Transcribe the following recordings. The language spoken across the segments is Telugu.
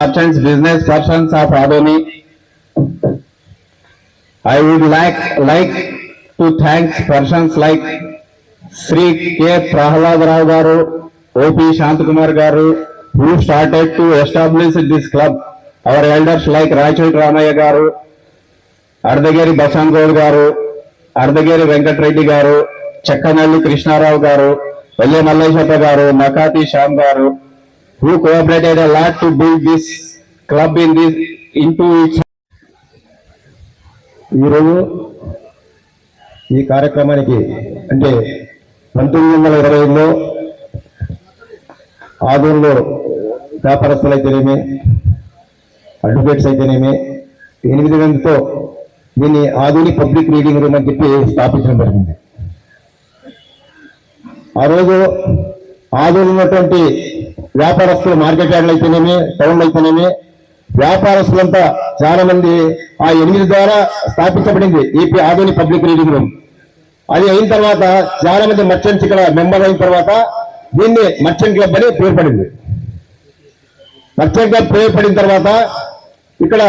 merchants, business persons of Adoni. I would like, like to thank persons like Sri K. Prahalad Rao Garu, O.P. Shantakumar Garu, who started to establish this club. Our elders like Rachel Ramaya Garu, Ardhagiri బసంగోడ్ గారు అర్ధగిరి వెంకటరెడ్డి గారు చెక్కనల్లి కృష్ణారావు గారు వెల్లె మల్లేశప్ప గారు నకాతి శ్యామ్ గారు who cooperated a lot to build this club in this into its ఈరోజు ఈ కార్యక్రమానికి అంటే పంతొమ్మిది వందల ఇరవై ఐదులో ఆదూరులో వ్యాపారస్తులు అయితేనేమి అడ్వకేట్స్ అయితేనేమి ఎనిమిది మందితో దీన్ని ఆధునిక పబ్లిక్ రీడింగ్ రూమ్ అని చెప్పి స్థాపించడం జరిగింది. ఆ రోజు ఆదూరు ఉన్నటువంటి వ్యాపారస్తులు మార్కెట్ యార్డ్లు అయితేనేమి టౌన్లు అయితేనేమి వ్యాపారస్తులంతా చాలా మంది ఆ ఎనిమిది ద్వారా స్థాపించబడింది ఏపీ ఆధునిక పబ్లిక్ రీడింగ్ రూమ్. అది అయిన తర్వాత చాలా మంది మర్చెంట్స్ ఇక్కడ మెంబర్ అయిన తర్వాత దీన్ని మర్చెంట్ క్లబ్ అని పేరు పడింది. మర్చెంట్ క్లబ్ పేరు పడిన తర్వాత ఇక్కడ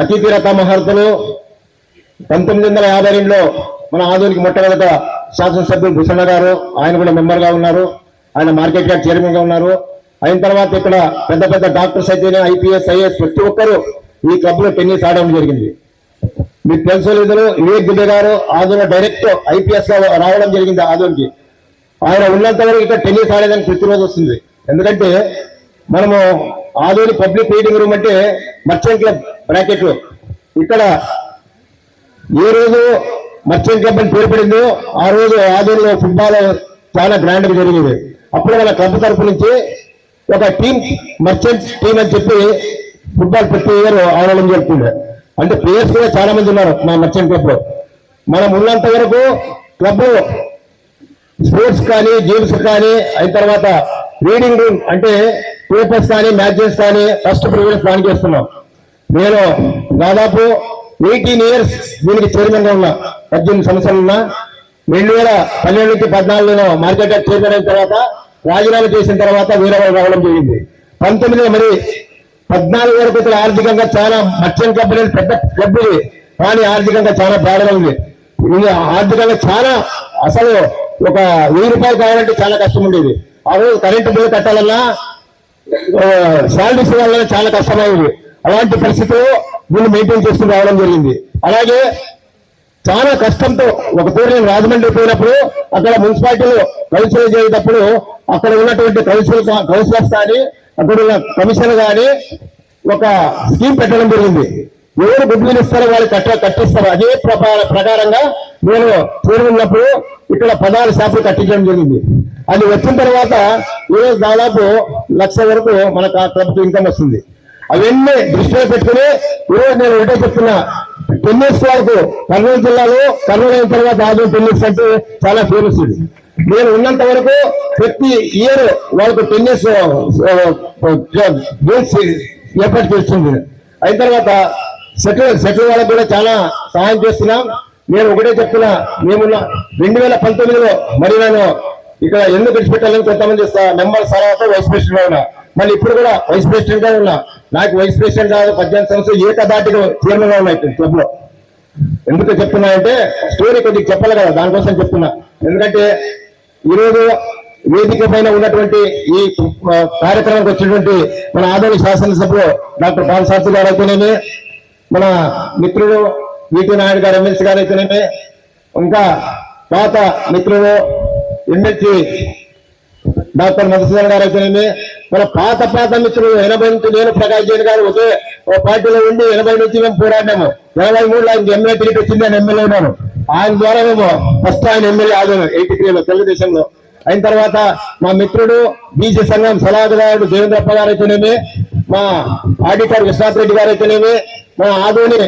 అతిథి రథ మహర్తలు పంతొమ్మిది వందల యాభై రెండులో మన ఆధునిక మొట్టమొదట శాసనసభ్యులు భూషణ గారు ఆయన కూడా మెంబర్గా ఉన్నారు. ఆయన మార్కెట్ యార్డ్ చైర్మన్గా ఉన్నారు. అయిన తర్వాత ఇక్కడ పెద్ద పెద్ద డాక్టర్స్ అయితేనే ఐపీఎస్ ఐఏఎస్ ప్రతి ఒక్కరు ఈ క్లబ్లో టెన్నిస్ ఆడడం జరిగింది. మీకు తెలుసు లేదు వివేక్ దుబే గారు ఆదోని డైరెక్ట్ ఐపీఎస్లో రావడం జరిగింది ఆదోనికి ఆయన ఉన్నంత వరకు ఇక్కడ టెన్నిస్ ఆడేదానికి ప్రతిరోజు వస్తుంది. ఎందుకంటే మనము ఆదోని పబ్లిక్ రీడింగ్ రూమ్ అంటే మర్చెంట్ క్లబ్ బ్రాకెట్ ఇక్కడ ఏ రోజు మర్చెంట్ క్లబ్ అని పేరు పడిందో ఆ రోజు ఆదోనిలో ఫుట్బాల్ చాలా గ్రాండ్గా జరిగింది. అప్పుడు మన క్లబ్ తరపు నుంచి ఒక టీం మర్చెంట్ టీం అని చెప్పి ఫుట్బాల్ ప్రతి ఇయర్ ఆడడం జరుగుతుంది అంటే ప్లేయర్స్ కూడా చాలా మంది ఉన్నారు మా మర్చెంట్ క్లబ్లో. మనం ఉన్నంత వరకు క్లబ్ స్పోర్ట్స్ కానీ గేమ్స్ కానీ అయిన తర్వాత రీడింగ్ రూమ్ అంటే పేపర్స్ కానీ మ్యాచెస్ కానీ ఫస్ట్ ప్రిఫరెన్స్ ప్లాన్ చేస్తున్నాం. నేను దాదాపు ఎయిటీన్ ఇయర్స్ దీనికి చైర్మన్గా ఉన్నా. పద్దెనిమిది సంవత్సరాలు ఉన్నా. రెండు వేల పన్నెండు నుంచి పద్నాలుగులో మార్కెట్ చైర్మన్ అయిన తర్వాత రాజీనామా చేసిన తర్వాత వేరే వాళ్ళు రావడం జరిగింది. పంతొమ్మిదిలో మరి పద్నాలుగు వరకు ఇక్కడ ఆర్థికంగా చాలా మర్చెంట్ కంపెనీ పెద్ద క్లబ్ ఇది కానీ ఆర్థికంగా చాలా బాధగా ఉంది. ఇది ఆర్థికంగా చాలా అసలు ఒక వెయ్యి రూపాయలు కావాలంటే చాలా కష్టం ఉండేది. ఆ రోజు కరెంటు బిల్లు కట్టాలన్నా శాలరీస్ ఇవ్వాలన్నా చాలా కష్టమైంది. అలాంటి పరిస్థితుల్లో వీళ్ళు మెయింటైన్ చేస్తూ రావడం జరిగింది. అలాగే చాలా కష్టంతో ఒక పేరు నేను రాజమండ్రి పోయినప్పుడు అక్కడ మున్సిపాలిటీలో కౌన్సిలర్ చేసేటప్పుడు అక్కడ ఉన్నటువంటి కౌన్సిల్ కౌన్సిలర్స్ కానీ అక్కడ ఉన్న కమిషన్ కానీ ఒక స్కీమ్ పెట్టడం జరిగింది. ఎవరు గుడ్లు ఇస్తారో వాళ్ళు కట్ట కట్టిస్తారు. అదే ప్రకారంగా నేను చేరుకున్నప్పుడు ఇక్కడ పదహారు శాతం కట్టించడం జరిగింది. అది వచ్చిన తర్వాత ఈరోజు దాదాపు లక్ష వరకు మనకు ఆ క్లబ్కి ఇన్కమ్ వస్తుంది. అవన్నీ దృష్టిలో పెట్టుకుని ఈరోజు నేను ఒకటే చెప్తున్నా. టెన్నిస్ వాళ్ళకు కర్నూలు జిల్లాలో కర్నూలు అయిన తర్వాత ఆదాయం టెన్నిస్ అంటే చాలా ఫేమస్ ఇది. నేను ఉన్నంత వరకు ప్రతి ఇయర్ వాళ్ళకు టెన్నిస్ గేమ్స్ ఏర్పాటు చేస్తుంది. అయిన తర్వాత సెటిల్ సెటిల్ వాళ్ళకు కూడా చాలా సహాయం చేస్తున్నాం. నేను ఒకటే చెప్తున్నా మేమున్న రెండు వేల పంతొమ్మిదిలో మరి నేను ఇక్కడ ఎందుకు విడిచిపెట్టాలని కొంతమంది మెంబర్ తర్వాత వైస్ ప్రెసిడెంట్గా ఉన్నా. మళ్ళీ ఇప్పుడు కూడా వైస్ ప్రెసిడెంట్గా ఉన్నా. నాకు వైస్ ప్రెసిడెంట్ కాదు పద్దెనిమిది సంవత్సరాలు ఏకదాటిగా చైర్మన్గా ఉన్నాయి క్లబ్లో. ఎందుకు చెప్తున్నా అంటే స్టోరీ కొద్దిగా చెప్పాలి కదా దానికోసం చెప్తున్నా. ఎందుకంటే ఈరోజు వేదిక పైన ఉన్నటువంటి ఈ కార్యక్రమానికి వచ్చినటువంటి మన ఆదోని శాసనసభ్యులు డాక్టర్ పాలసార్థి గారు అయితేనేమి మన మిత్రుడు వీటి నాయుడు గారు ఎమ్మెల్సీ గారు అయితేనేమి ఇంకా పాత మిత్రుడు ఎమ్మెల్సీ డాక్టర్ మధుసూదన్ గారు అయితేనేమి మన పాత పాత మిత్రులు ఎనభై నుంచి నేను ప్రకాష్ జైన్ గారు ఒకే ఓ పార్టీలో ఉండి ఎనభై నుంచి మేము పోరాడినాము. ఎనభై మూడులో ఆయనకి ఎమ్మెల్యే తిరిగి వచ్చింది నేను ఎమ్మెల్యే ఉన్నాను. ఆయన ద్వారా మేము ఫస్ట్ ఆయన ఎమ్మెల్యే ఆదాను ఎయిటీ త్రీలో తెలుగుదేశంలో. అయిన తర్వాత మా మిత్రుడు బీసీ సంఘం సలహాదారుడు దేవేంద్రప్ప గారు అయితేనేమి మా ఆడిటర్ విశ్వనాథ్ రెడ్డి గారు అయితేనేమి మా ఆదోని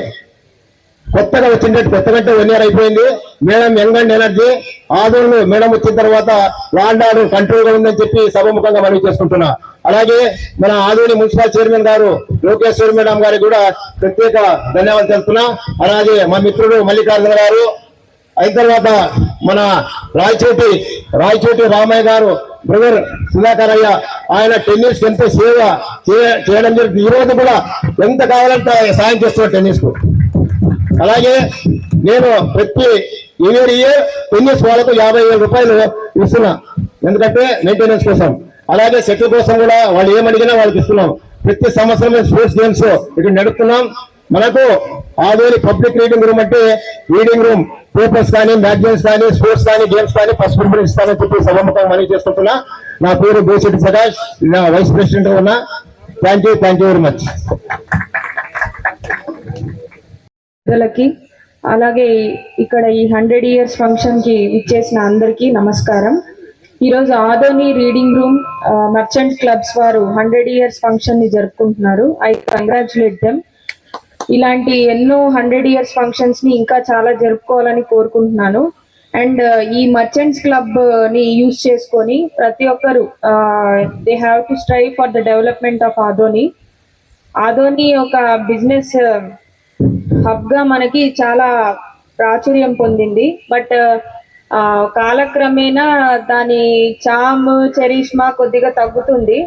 కొత్తగా వచ్చినట్టు కొత్త గంట వన్ ఇయర్ అయిపోయింది. మేడం యంగ్ అండ్ ఎనర్జీ ఆదోళ్ళు మేడం వచ్చిన తర్వాత లాండ్ ఆర్డర్ కంట్రోల్గా ఉందని చెప్పి సభముఖంగా మనవి చేసుకుంటున్నా. అలాగే మన ఆదోని మున్సిపల్ చైర్మన్ గారు లోకేశ్వర్ మేడం గారికి కూడా ప్రత్యేక ధన్యవాదాలు తెలుపుతున్నా. అలాగే మా మిత్రుడు మల్లికార్జున గారు అయిన తర్వాత మన రాయచోటి రాయచోటి రామయ్య గారు బ్రదర్ సుధాకర్ అయ్య ఆయన టెన్నిస్ ఎంత సేవ చేయడం జరిగింది. ఈ రోజు కూడా ఎంత కావాలంటే సాయం చేస్తున్నారు టెన్నిస్కు. అలాగే నేను ప్రతి ఇయర్ ఇయర్ టెన్నిస్ వాళ్ళకు యాభై వేల రూపాయలు ఇస్తున్నా. ఎందుకంటే మెయింటెనెన్స్ కోసం. అలాగే సెటిల్ కోసం కూడా వాళ్ళు ఏమడిగినా వాళ్ళకి ఇస్తున్నాం. ప్రతి సంవత్సరం స్పోర్ట్స్ గేమ్స్ ఇక్కడ నడుపుతున్నాం. మనకు ఆదోని పబ్లిక్ రీడింగ్ రూమ్ అంటే రీడింగ్ రూమ్ పేపర్స్ కానీ మ్యాగజైన్స్ కానీ స్పోర్ట్స్ కానీ గేమ్స్ కానీ ఫస్ట్ ప్రిఫరెన్స్ ఇస్తానని చెప్పి సభముఖం మనవి చేసుకుంటున్నా. నా పేరు బోసిటి సదాష్ నా వైస్ ప్రెసిడెంట్ ఉన్నా. Thank you thank you very much పెద్దలకి అలాగే ఇక్కడ ఈ హండ్రెడ్ ఇయర్స్ ఫంక్షన్కి ఇచ్చేసిన అందరికీ నమస్కారం. ఈరోజు Adoni reading room merchant clubs వారు హండ్రెడ్ ఇయర్స్ ఫంక్షన్ని జరుపుకుంటున్నారు. I congratulate them. ఇలాంటి ఎన్నో హండ్రెడ్ ఇయర్స్ ఫంక్షన్స్ని ఇంకా చాలా జరుపుకోవాలని కోరుకుంటున్నాను. అండ్ uh, ఈ మర్చెంట్స్ క్లబ్ uh, ని యూజ్ చేసుకొని ప్రతి ఒక్కరు they have to strive for the development of Adoni Adoni ఒక బిజినెస్ uh, హబ్గా మనకి చాలా ప్రాచుర్యం పొందింది. బట్ కాలక్రమేణా దాని చామ్ చరిష్మా కొద్దిగా తగ్గుతుంది.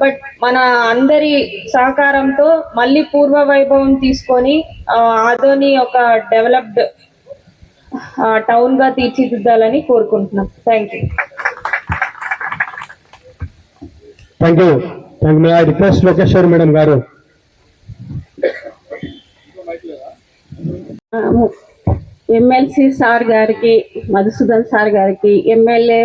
బట్ మన అందరి సహకారంతో మళ్ళీ పూర్వ వైభవం తీసుకొని ఆదోని ఒక డెవలప్డ్ టౌన్గా తీర్చిదిద్దాలని కోరుకుంటున్నాం. Thank you thank you thank you request Lokeshwar madam గారు? ఎమ్మెల్సీ సార్ గారికి మధుసూదన్ సార్ గారికి ఎమ్మెల్యే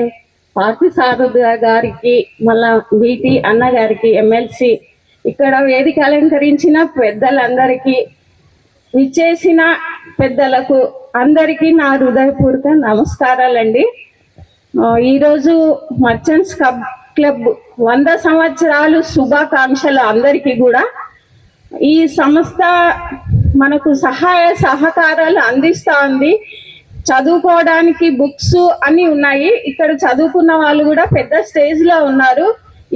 పార్టీ సారథి గారికి మళ్ళా బీటీ అన్న గారికి ఎమ్మెల్సీ ఇక్కడ వేదిక అలంకరించిన పెద్దలందరికీ విచ్చేసిన పెద్దలకు అందరికీ నా హృదయపూర్వక నమస్కారాలండి. ఈరోజు మర్చెంట్స్ కబ్ క్లబ్ వంద సంవత్సరాలు శుభాకాంక్షలు అందరికీ కూడా. ఈ సంస్థ మనకు సహాయ సహకారాలు అందిస్తూ ఉంది చదువుకోవడానికి బుక్స్ అన్ని ఉన్నాయి. ఇక్కడ చదువుకున్న వాళ్ళు కూడా పెద్ద స్టేజ్లో ఉన్నారు.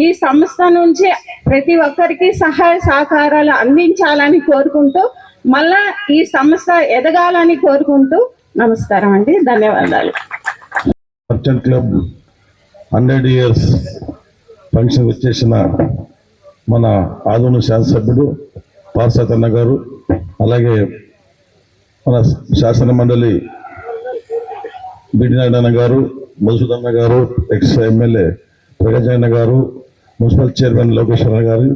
ఈ సంస్థ నుంచి ప్రతి ఒక్కరికి సహాయ సహకారాలు అందించాలని కోరుకుంటూ మళ్ళా ఈ సంస్థ ఎదగాలని కోరుకుంటూ నమస్కారం అండి. ధన్యవాదాలు. క్లబ్ హండ్రెడ్ ఇయర్స్ ఫంక్షన్ వచ్చేసిన మన ఆదోని శాసనసభ్యుడు పార్సతన్న గారు అలాగే మన శాసన మండలి బిడినాడన్న గారు మధుసూదన్న గారు ఎక్స్ ఎమ్మెల్యే ప్రగజన్న గారు మున్సిపల్ చైర్మన్ లోకేశ్వర గారు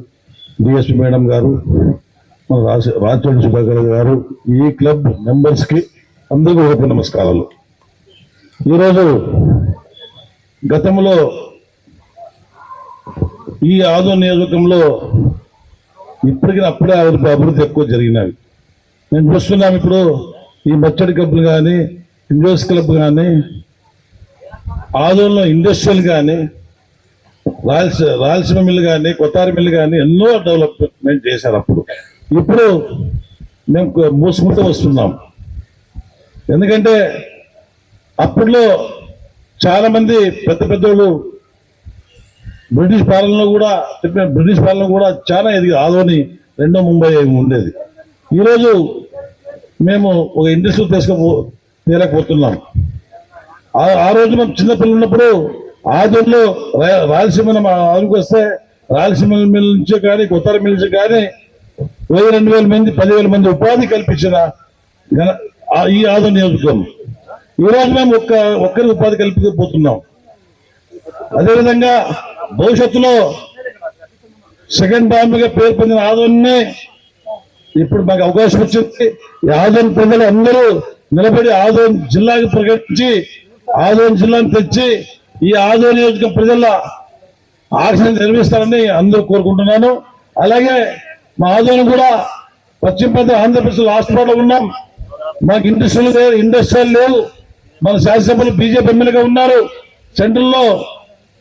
డిఎస్పి మేడం గారు మన రాజ రాజచోడి సుధాకర్ గారు ఈ క్లబ్ మెంబర్స్కి అందరికీ ఒక నమస్కారాలు. ఈరోజు గతంలో ఈ ఆదో నియోజకంలో ఇప్పటికీ అప్పుడే అభివృద్ధి అభివృద్ధి ఎక్కువ జరిగినవి మేము చూస్తున్నాం ఇప్పుడు ఈ మచ్చడి క్లబ్లు కానీ ఇండోస్ క్లబ్ కానీ ఆదోలో ఇండస్ట్రియల్ కానీ రాయల్స్ రాయలసీమ మిల్లు కానీ కొత్తారి మిల్లు కానీ ఎన్నో డెవలప్మెంట్ చేశారు అప్పుడు. ఇప్పుడు మేము మూసుకుంటూ వస్తున్నాం. ఎందుకంటే అప్పట్లో చాలామంది పెద్ద పెద్దోళ్ళు బ్రిటిష్ పాలనలో కూడా చెప్పిన బ్రిటిష్ పాలన కూడా చాలా ఎదిగి ఆదోని రెండో ముంబై ఉండేది. ఈరోజు మేము ఒక ఇండస్ట్రీ తీసుకుపో తీరకపోతున్నాం ఆ ఆ రోజు మనం చిన్నపిల్లలు ఉన్నప్పుడు ఆదోనిలో రాయలసీమ మా వస్తే రాయలసీమ మిల్ నుంచి కానీ కొత్త మిల్ నుంచి కానీ వెయ్యి రెండు వేల మంది పదివేల మంది ఉపాధి కల్పించిన ఆ- ఈ ఆదో నియోజకవర్గం. ఈరోజు మేము ఒక్క ఒక్కరికి ఉపాధి కల్పించబోతున్నాం. అదేవిధంగా భవిష్యత్తులో సెకండ్ బాంబుగా పేరు పొందిన ఆదోన్నే ఇప్పుడు మాకు అవకాశం వచ్చింది. ఈ ఆదోన్ ప్రజలు అందరూ నిలబడి ఆదోన్ జిల్లాకి ప్రకటించి ఆదోన్ జిల్లాను తెచ్చి ఈ ఆదోన్ నియోజక ప్రజల ఆశను నిర్మిస్తారని అందరూ కోరుకుంటున్నాను. అలాగే మా ఆదోని కూడా పశ్చిమ ప్రాంత ఆంధ్రప్రదేశ్ లాస్ట్లో ఉన్నాం. మాకు ఇండస్ట్రియల్ లేదు ఇండస్ట్రియల్ లేవు. మన శాసనసభలు బీజేపీ ఎమ్మెల్యేగా ఉన్నారు. సెంట్రల్లో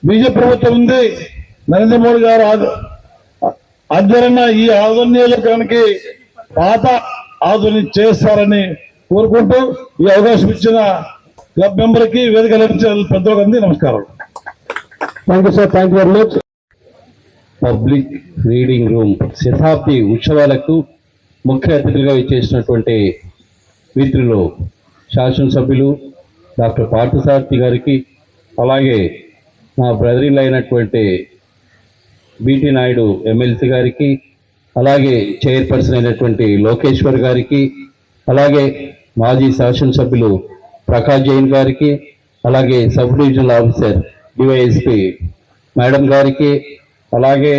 బీజేపీ ప్రభుత్వం ఉంది. నరేంద్ర మోడీ గారు ఆధ్వర్యంగా ఈ ఆదోని పాత ఆధునిక చేస్తారని కోరుకుంటూ ఈ అవకాశం ఇచ్చిన క్లబ్ మెంబర్కి వేదిక లభించిన పెద్దలందరికీ నమస్కారం thank you sir thank you very much public reading room శతాబ్ది ఉత్సవాలకు ముఖ్య అతిథులుగా ఇచ్చేసినటువంటి మిత్రులు శాసనసభ్యులు డాక్టర్ పార్థసారథి గారికి అలాగే మా బ్రదరిల్ అయినటువంటి బిటి నాయుడు ఎమ్మెల్సీ గారికి అలాగే చైర్పర్సన్ అయినటువంటి లోకేశ్వర్ గారికి అలాగే మాజీ శాసనసభ్యులు ప్రకాష్ జైన్ గారికి అలాగే sub divisional officer DYSP madam గారికి అలాగే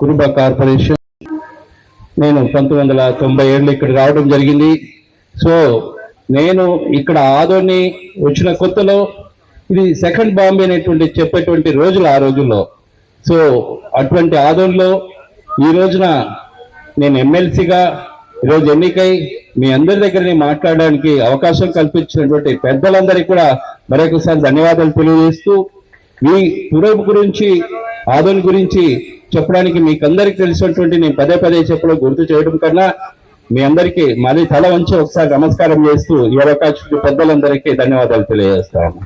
కురుబ కార్పొరేషన్. నేను పంతొమ్మిది వందల తొంభై ఏళ్ళు ఇక్కడ రావడం జరిగింది. సో నేను ఇక్కడ ఆదోని వచ్చిన కొత్తలో ఇది సెకండ్ బాంబే అనేటువంటి చెప్పేటువంటి రోజులు ఆ రోజుల్లో. సో అటువంటి ఆదోన్లో ఈ రోజున నేను ఎమ్మెల్సీగా ఈరోజు ఎన్నికై మీ అందరి దగ్గర మాట్లాడడానికి అవకాశం కల్పించినటువంటి పెద్దలందరికీ కూడా మరొకసారి ధన్యవాదాలు తెలియజేస్తూ మీ పురోపు గురించి ఆదోన్ గురించి చెప్పడానికి మీకు అందరికి తెలిసినటువంటి నేను పదే పదే చెప్పడం గుర్తు చేయడం కన్నా మీ అందరికీ మళ్ళీ తల వంచి ఒకసారి నమస్కారం చేస్తూ ఈ అవకాశం పెద్దలందరికీ ధన్యవాదాలు తెలియజేస్తాను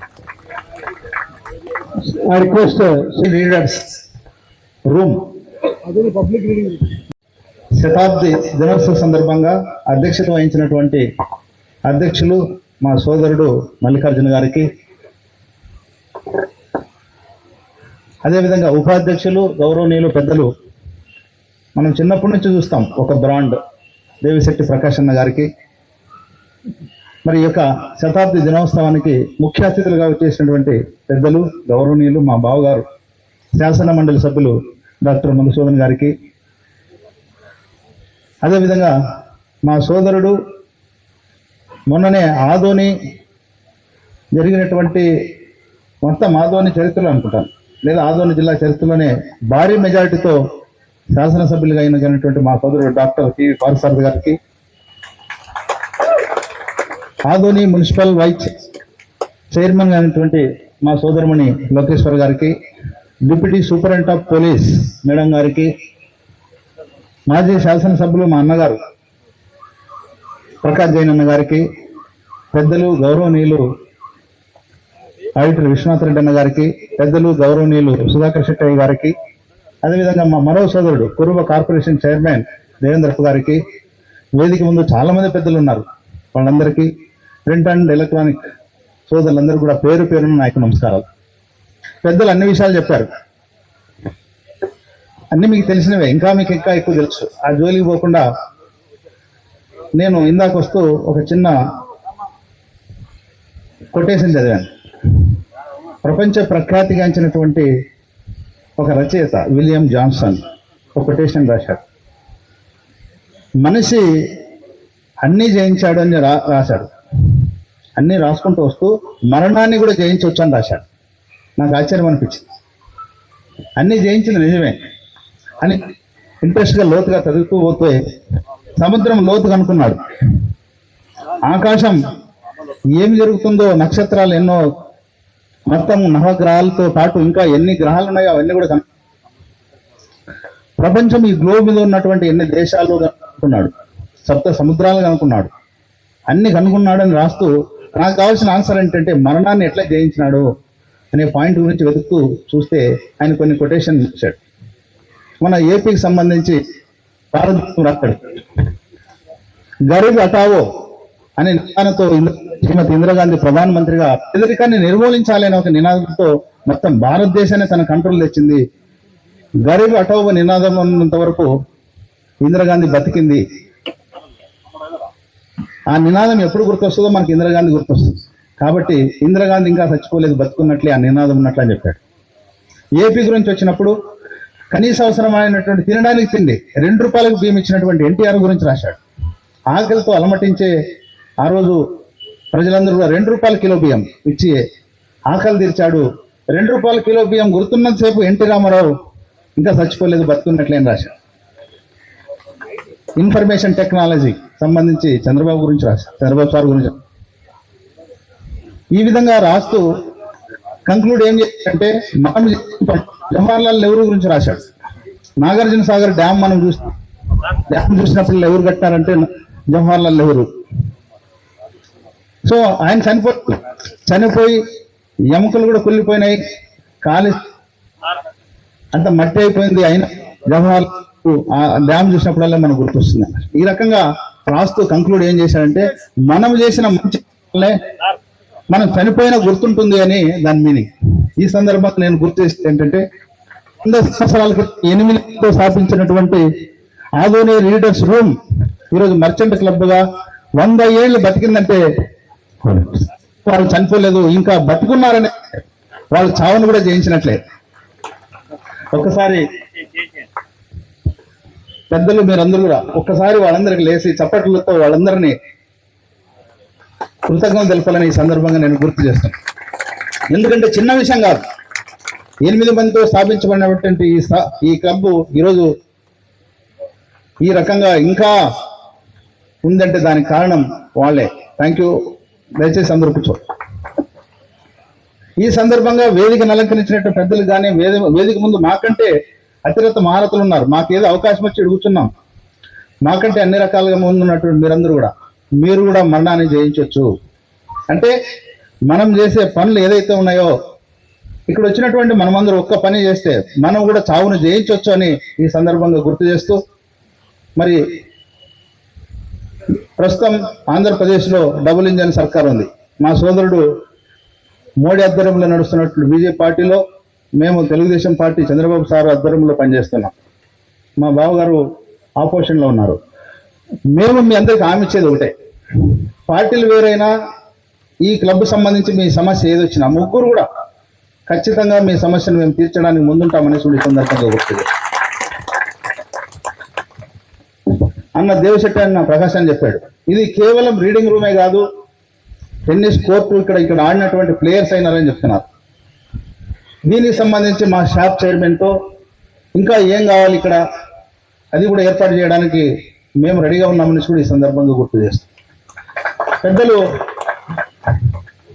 I request uh, leaders room. శతాబ్ది దినోత్సవ సందర్భంగా అధ్యక్షత వహించినటువంటి అధ్యక్షులు మా సోదరుడు మల్లికార్జున గారికి అదేవిధంగా ఉపాధ్యక్షులు గౌరవనీయులు పెద్దలు మనం చిన్నప్పటి నుంచి చూస్తాం ఒక బ్రాండ్ దేవిశెట్టి ప్రకాశన్న గారికి. మరి యొక్క శతాబ్ది దినోత్సవానికి ముఖ్య అతిథులుగా వచ్చేసినటువంటి పెద్దలు గౌరవనీయులు మా బావగారు శాసన మండలి సభ్యులు డాక్టర్ మధుసూదన్ గారికి అదేవిధంగా మా సోదరుడు మొన్ననే ఆదోని జరిగినటువంటి మొత్తం ఆదోని చరిత్రలో అనుకుంటాను. లేదా ఆదోని జిల్లా చరిత్రలోనే భారీ మెజారిటీతో శాసనసభ్యులుగా అయినటువంటి మా సోదరుడు డాక్టర్ పివి పారసారథి గారికి ఆదోని మున్సిపల్ వైస్ చైర్మన్ అయినటువంటి మా సోదరుమణి లోకేశ్వర్ గారికి deputy superintendent of police madam గారికి మాజీ శాసనసభ్యులు మా అన్నగారు ప్రకాష్ జైన్ అన్న గారికి పెద్దలు గౌరవనీయులు ఆడిటర్ విశ్వనాథ్ రెడ్డి అన్న గారికి పెద్దలు గౌరవనీయులు సుధాకర్ శెట్టయ్య గారికి అదేవిధంగా మా మరో సోదరుడు కురుబ కార్పొరేషన్ చైర్మన్ దేవేంద్రప్ప గారికి వేదిక ముందు చాలా మంది పెద్దలు ఉన్నారు. వాళ్ళందరికీ ప్రింట్ అండ్ ఎలక్ట్రానిక్ సోదరులందరూ కూడా పేరు పేరున నాయకు నమస్కారాలు. పెద్దలు అన్ని విషయాలు చెప్పారు. అన్ని మీకు తెలిసినవే ఇంకా మీకు ఇంకా ఎక్కువ తెలుసు. ఆ జోలికి పోకుండా నేను ఇందాక వస్తూ ఒక చిన్న కొటేషన్ చదివాను. ప్రపంచ ప్రఖ్యాతిగాంచినటువంటి ఒక రచయిత విలియం జాన్సన్ ఒక కొటేషన్ రాశాడు. మనిషి అన్నీ జయించాడు అని రా రాశాడు. అన్నీ రాసుకుంటూ వస్తూ మరణాన్ని కూడా జయించవచ్చు అని రాశాడు. నాకు ఆశ్చర్యం అనిపించింది. అన్నీ జయించింది నిజమే. అని ఇంట్రెస్ట్గా లోతుగా చదువుతూ పోతే సముద్రం లోతు కనుక్కున్నాడు ఆకాశం ఏమి జరుగుతుందో నక్షత్రాలు ఎన్నో మొత్తం నవగ్రహాలతో పాటు ఇంకా ఎన్ని గ్రహాలు ఉన్నాయో అవన్నీ కూడా ప్రపంచం ఈ గ్లోబ్ మీద ఉన్నటువంటి ఎన్ని దేశాలు కనుక్కున్నాడు సప్త సముద్రాలు కనుక్కున్నాడు. అన్ని కనుక్కున్నాడు అని రాస్తూ నాకు కావాల్సిన ఆన్సర్ ఏంటంటే మరణాన్ని ఎట్లా జయించినాడు అనే పాయింట్ గురించి వెతుకుతూ చూస్తే ఆయన కొన్ని కొటేషన్ ఇచ్చాడు. మన ఏపీకి సంబంధించి భారతదేశం రాస్తాడు గరీబ్ అటావో అనే నినాదంతో శ్రీమతి ఇందిరాగాంధీ ప్రధానమంత్రిగా పేదరికాన్ని నిర్మూలించాలనే ఒక నినాదంతో మొత్తం భారతదేశాన్ని తన కంట్రోల్ తెచ్చింది. గరీబ్ హటావో నినాదం ఉన్నంత వరకు ఇందిరాగాంధీ బతికింది. ఆ నినాదం ఎప్పుడు గుర్తొస్తుందో మనకి ఇందిరాగాంధీ గుర్తొస్తుంది. కాబట్టి ఇందిరాగాంధీ ఇంకా చచ్చిపోలేదు బతుకున్నట్లే ఆ నినాదం ఉన్నట్లు అని చెప్పాడు. ఏపీ గురించి వచ్చినప్పుడు కనీస అవసరమైనటువంటి తినడానికి తిండి. రెండు రూపాయలకు బియ్యం ఇచ్చినటువంటి ఎన్టీఆర్ గురించి రాశాడు. ఆకలితో అలమటించే ఆ రోజు ప్రజలందరూ కూడా రెండు రూపాయల కిలో బియ్యం ఇచ్చి ఆకలి తీర్చాడు. రెండు రూపాయల కిలో బియ్యం గుర్తున్నంతసేపు ఎన్టీ రామారావు ఇంకా చచ్చిపోలేదు బతుకున్నట్లేని రాశాడు. ఇన్ఫర్మేషన్ టెక్నాలజీ సంబంధించి చంద్రబాబు గురించి రాశారు చంద్రబాబు సార్ గురించి. ఈ విధంగా రాస్తూ కంక్లూడ్ ఏం చేశాడంటే మనం జవహర్లాల్ నెహ్రూ గురించి రాశాడు? నాగార్జున సాగర్ డ్యామ్ మనం చూస్తాం. డ్యామ్ చూసినప్పుడు ఎవరు కట్టారంటే జవహర్లాల్ నెహ్రూ సో ఆయన చనిపో చనిపోయి ఎముకలు కూడా కుళ్ళిపోయినాయి. కాలి అంత మట్టి అయిపోయింది ఆయన జవహర్ ఆ డ్యామ్ చూసినప్పుడల్లా మనకు గుర్తొస్తుంది ఈ రకంగా రాస్తూ కంక్లూడ్ ఏం చేశాడంటే మనం చేసిన మంచి మనం చనిపోయినా గుర్తుంటుంది అని దాని మీనింగ్. ఈ సందర్భంగా నేను గుర్తు ఏంటంటే వంద సంవత్సరాల క్రితం ఎనిమిదితో స్థాపించినటువంటి ఆదోని రీడర్స్ రూమ్ ఈరోజు మర్చెంట్ క్లబ్గా వంద ఏళ్ళు బతికిందంటే వాళ్ళు చనిపోలేదు ఇంకా బతుకున్నారని వాళ్ళు చావును కూడా జయించినట్లే. ఒక్కసారి పెద్దలు మీరందరూ కూడా ఒక్కసారి వాళ్ళందరికి లేచి చప్పట్లతో వాళ్ళందరినీ కృతజ్ఞత తెలపాలని ఈ సందర్భంగా నేను గుర్తు చేస్తాను. ఎందుకంటే చిన్న విషయం కాదు. ఎనిమిది మందితో స్థాపించబడినటువంటి ఈ ఈ క్లబ్ ఈరోజు ఈ రకంగా ఇంకా ఉందంటే దానికి కారణం వాళ్ళే. థ్యాంక్ యూ దయచేసి అందరూ కూర్చో ఈ సందర్భంగా వేదికను అలంకరించినట్టు పెద్దలు కానీ వేద వేదిక ముందు మాకంటే అతిరత మహారతులు ఉన్నారు. మాకేదో అవకాశం వచ్చి కూర్చున్నాం. మాకంటే అన్ని రకాలుగా ముందున్నటువంటి మీరందరూ కూడా. మీరు కూడా మరణాన్ని జయించవచ్చు అంటే మనం చేసే పనులు ఏదైతే ఉన్నాయో ఇక్కడ వచ్చినటువంటి మనమందరూ ఒక్క పని చేస్తే మనం కూడా చావును జయించవచ్చు అని ఈ సందర్భంగా గుర్తు చేస్తూ మరి ప్రస్తుతం ఆంధ్రప్రదేశ్లో డబుల్ ఇంజన్ సర్కార్ ఉంది. మా సోదరుడు మోడీ ఆధ్వర్యంలో నడుస్తున్నట్లు బీజేపీ పార్టీలో మేము తెలుగుదేశం పార్టీ చంద్రబాబు సార్ ఆధ్వర్యంలో పనిచేస్తున్నాం. మా బావగారు ఆపోజిషన్లో ఉన్నారు. మేము మీ అందరికి హామీ ఇచ్చేది ఒకటే. పార్టీలు వేరైనా ఈ క్లబ్ సంబంధించి మీ సమస్య ఏది వచ్చినా ముగ్గురు కూడా ఖచ్చితంగా మీ సమస్యను మేము తీర్చడానికి ముందుంటామనేసి ఈ సందర్భంగా గుర్తుంది అన్న దేవశెట్టి అన్న ప్రకాశ్ అని చెప్పాడు. ఇది కేవలం రీడింగ్ రూమే కాదు టెన్నిస్ కోర్టు ఇక్కడ ఇక్కడ ఆడినటువంటి ప్లేయర్స్ అయినారని చెప్తున్నారు. దీనికి సంబంధించి మా షాప్ చైర్మన్తో ఇంకా ఏం కావాలి ఇక్కడ? అది కూడా ఏర్పాటు చేయడానికి మేము రెడీగా ఉన్నామని కూడా ఈ సందర్భంగా గుర్తు చేస్తాం. పెద్దలు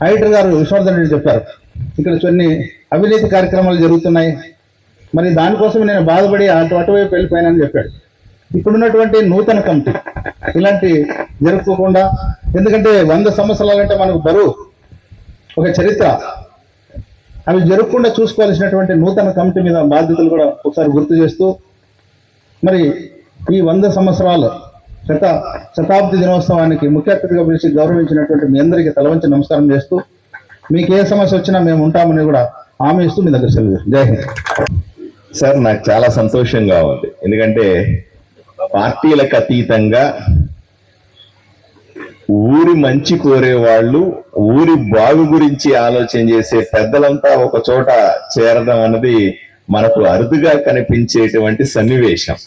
ఐటర్ గారు విశ్వవర్ధన్ రెడ్డి చెప్పారు ఇక్కడ కొన్ని అవినీతి కార్యక్రమాలు జరుగుతున్నాయి. మరి దానికోసం నేను బాధపడి అటు అటువైపు వెళ్ళిపోయానని చెప్పాడు. ఇప్పుడున్నటువంటి నూతన కమిటీ ఇలాంటి జరుపుకోకుండా ఎందుకంటే వంద సంవత్సరాలంటే మనకు బరువు. ఒక చరిత్ర. అవి జరగకుండా చూసుకోవాల్సినటువంటి నూతన కమిటీ మీద బాధ్యతలు కూడా ఒకసారి గుర్తు చేస్తూ మరి ఈ వంద సంవత్సరాలు శత శతాబ్ది దినోత్సవానికి ముఖ్య అతిథిగా పిలిచి గౌరవించినటువంటి మీ అందరికీ తలవంచి నమస్కారం చేస్తూ మీకు ఏ సమస్య వచ్చినా మేము ఉంటామని కూడా హామీ ఇస్తూ మీ దగ్గర సెలవు జై హింద్. సార్ నాకు చాలా సంతోషంగా ఉంది. ఎందుకంటే పార్టీలకు అతీతంగా ఊరి మంచి కోరే వాళ్ళు ఊరి బాగు గురించి ఆలోచన చేసే పెద్దలంతా ఒక చోట చేరడం అన్నది మనకు అరుదుగా కనిపించేటువంటి సన్నివేశం.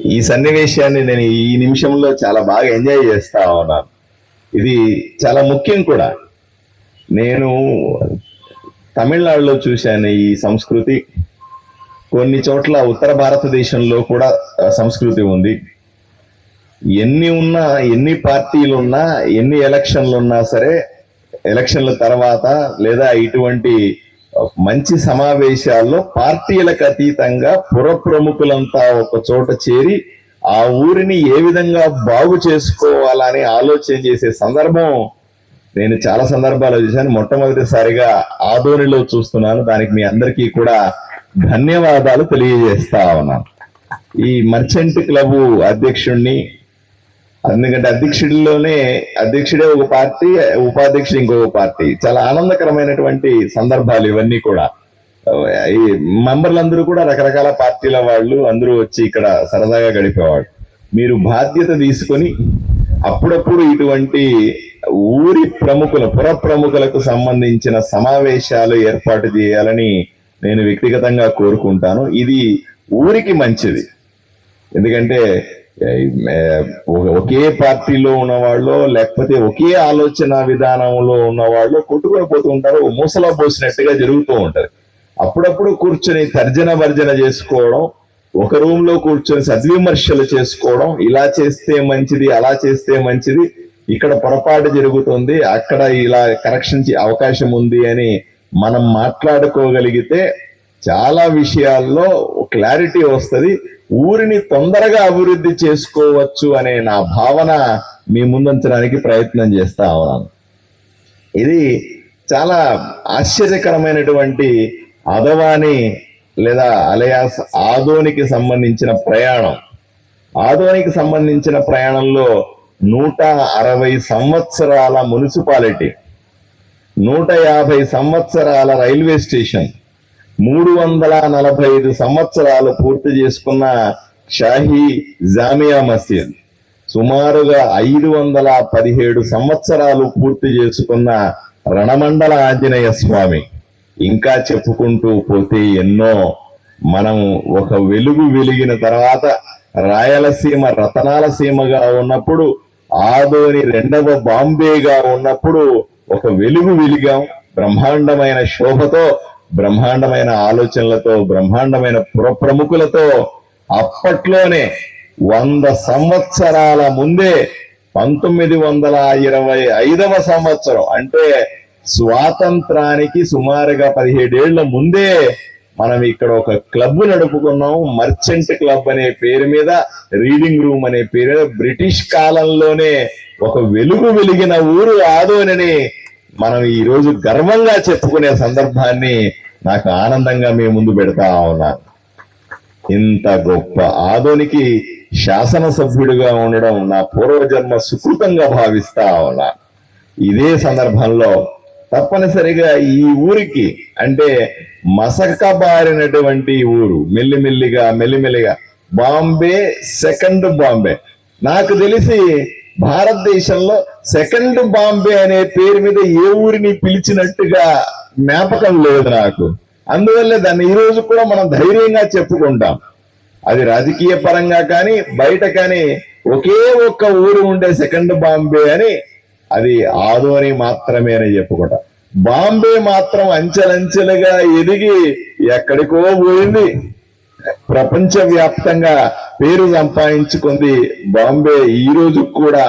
ఈ సన్నివేశాన్ని నేను ఈ నిమిషంలో చాలా బాగా ఎంజాయ్ చేస్తా ఉన్నాను. ఇది చాలా ముఖ్యం కూడా. నేను తమిళనాడులో చూశాను ఈ సంస్కృతి. కొన్ని చోట్ల ఉత్తర భారతదేశంలో కూడా సంస్కృతి ఉంది. ఎన్ని ఉన్నా ఎన్ని పార్టీలు ఉన్నా ఎన్ని ఎలక్షన్లు ఉన్నా సరే ఎలక్షన్ల తర్వాత లేదా ఇటువంటి మంచి సమావేశాల్లో పార్టీలకు అతీతంగా పుర ప్రముఖులంతా ఒక చోట చేరి ఆ ఊరిని ఏ విధంగా బాగు చేసుకోవాలని ఆలోచన చేసే సందర్భం నేను చాలా సందర్భాలు చూశాను. మొట్టమొదటిసారిగా ఆదోనిలో చూస్తున్నాను. దానికి మీ అందరికీ కూడా ధన్యవాదాలు తెలియజేస్తా ఉన్నాను. ఈ మర్చెంట్ క్లబ్ అధ్యక్షుడిని ఎందుకంటే అధ్యక్షుడిలోనే అధ్యక్షుడే ఒక పార్టీ ఉపాధ్యక్షుడు ఇంకొక పార్టీ. చాలా ఆనందకరమైనటువంటి సందర్భాలు ఇవన్నీ కూడా. ఈ మెంబర్లందరూ కూడా రకరకాల పార్టీల వాళ్ళు అందరూ వచ్చి ఇక్కడ సరదాగా గడిపేవాళ్ళు. మీరు బాధ్యత తీసుకొని అప్పుడప్పుడు ఇటువంటి ఊరి ప్రముఖుల పుర ప్రముఖులకు సంబంధించిన సమావేశాలు ఏర్పాటు చేయాలని నేను వ్యక్తిగతంగా కోరుకుంటాను. ఇది ఊరికి మంచిది. ఎందుకంటే ఒకే పార్టీలో ఉన్నవాళ్ళు లేకపోతే ఒకే ఆలోచన విధానంలో ఉన్నవాళ్ళు కొట్టుకొని పోతూ ఉంటారు మూసలా పోసినట్టుగా జరుగుతూ ఉంటారు అప్పుడప్పుడు కూర్చొని తర్జన భర్జన చేసుకోవడం ఒక రూమ్లో కూర్చొని సద్విమర్శలు చేసుకోవడం ఇలా చేస్తే మంచిది అలా చేస్తే మంచిది ఇక్కడ పొరపాటు జరుగుతుంది అక్కడ ఇలా కరెక్షన్ చే- అవకాశం ఉంది అని మనం మాట్లాడుకోగలిగితే చాలా విషయాల్లో క్లారిటీ వస్తుంది. ఊరిని తొందరగా అభివృద్ధి చేసుకోవచ్చు అనే నా భావన మీ ముందుంచడానికి ప్రయత్నం చేస్తా ఉన్నాను. ఇది చాలా ఆశ్చర్యకరమైనటువంటి అదవాని లేదా అలయాస్ ఆదోనికి సంబంధించిన ప్రయాణం. ఆదోనికి సంబంధించిన ప్రయాణంలో నూట అరవై సంవత్సరాల మున్సిపాలిటీ నూట యాభై సంవత్సరాల రైల్వే స్టేషన్ మూడు వందల నలభై ఐదు సంవత్సరాలు పూర్తి చేసుకున్న షాహీ జామియా మసీద్. సుమారుగా ఐదు వందల పదిహేడు సంవత్సరాలు పూర్తి చేసుకున్న రణమండల ఆంజనేయ స్వామి. ఇంకా చెప్పుకుంటూ పోతే ఎన్నో. మనం ఒక వెలుగు వెలిగిన తర్వాత రాయలసీమ రతనాల సీమగా ఉన్నప్పుడు ఆదోని రెండవ బాంబేగా ఉన్నప్పుడు ఒక వెలుగు వెలిగాం. బ్రహ్మాండమైన శోభతో బ్రహ్మాండమైన ఆలోచనలతో బ్రహ్మాండమైన పురప్రముఖులతో అప్పట్లోనే వంద సంవత్సరాల ముందే పంతొమ్మిది వందల ఇరవై ఐదవ సంవత్సరం అంటే స్వాతంత్రానికి సుమారుగా పదిహేడేళ్ళ ముందే మనం ఇక్కడ ఒక క్లబ్ నడుపుకున్నాం. మర్చెంట్ క్లబ్ అనే పేరు మీద రీడింగ్ రూమ్ అనే పేరు మీద బ్రిటిష్ కాలంలోనే ఒక వెలుగు వెలిగిన ఊరు ఆదోనని మనం ఈ రోజు గర్వంగా చెప్పుకునే సందర్భాన్ని నాకు ఆనందంగా మీ ముందు పెడతా ఉన్నాను ఇంత గొప్ప ఆదోనికి శాసనసభ్యుడిగా ఉండడం నా పూర్వజన్మ సుకృతంగా భావిస్తా ఉన్నా. ఇదే సందర్భంలో తప్పనిసరిగా ఈ ఊరికి అంటే మసకబారినటువంటి ఊరు మెల్లిమెల్లిగా మెల్లిమెల్లిగా బాంబే సెకండ్ బాంబే. నాకు తెలిసి భారతదేశంలో సెకండ్ బాంబే అనే పేరు మీద ఏ ఊరిని పిలిచినట్టుగా జ్ఞాపకం లేదు నాకు. అందువల్లే దాన్ని ఈ రోజు కూడా మనం ధైర్యంగా చెప్పుకుంటాం. అది రాజకీయ పరంగా కానీ బయట కానీ ఒకే ఒక్క ఊరు ఉండే సెకండ్ బాంబే అని అది ఆదోని మాత్రమే అని చెప్పుకుంటాం. బాంబే మాత్రం అంచెలంచెలుగా ఎదిగి ఎక్కడికో పోయింది. ప్రపంచ వ్యాప్తంగా పేరు సంపాదించుకుంది బాంబే. ఈ రోజు కూడా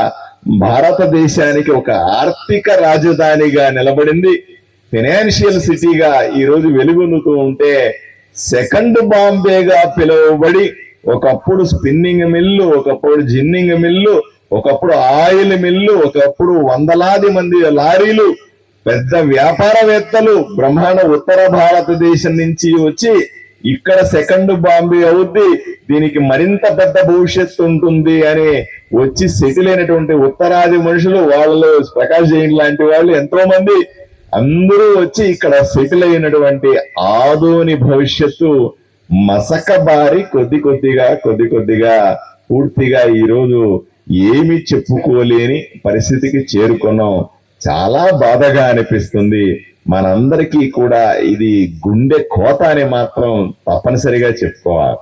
భారతదేశానికి ఒక ఆర్థిక రాజధానిగా నిలబడింది. ఫినాన్షియల్ సిటీగా ఈ రోజు వెలుగొందుతూ ఉంటే సెకండ్ బాంబేగా పిలువబడి ఒకప్పుడు స్పిన్నింగ్ మిల్లు ఒకప్పుడు జిన్నింగ్ మిల్లు ఒకప్పుడు ఆయిల్ మిల్లు ఒకప్పుడు వందలాది మంది లారీలు పెద్ద వ్యాపారవేత్తలు బ్రహ్మాండ ఉత్తర భారతదేశం నుంచి వచ్చి ఇక్కడ సెకండ్ బాంబే అవుద్ది. దీనికి మరింత పెద్ద భవిష్యత్తు ఉంటుంది అని వచ్చి సెటిల్ అయినటువంటి ఉత్తరాది మనుషులు వాళ్ళు ప్రకాష్ జైన్ లాంటి వాళ్ళు ఎంతో మంది అందరూ వచ్చి ఇక్కడ సెటిల్ అయినటువంటి ఆదోని భవిష్యత్తు మసకబారి కొద్ది కొద్దిగా కొద్ది కొద్దిగా పూర్తిగా ఈ రోజు ఏమి చెప్పుకోలేని పరిస్థితికి చేరుకున్నాం. చాలా బాధగా అనిపిస్తుంది. మనందరికీ కూడా ఇది గుండె కోత అని మాత్రం తప్పనిసరిగా చెప్పుకోవాలి.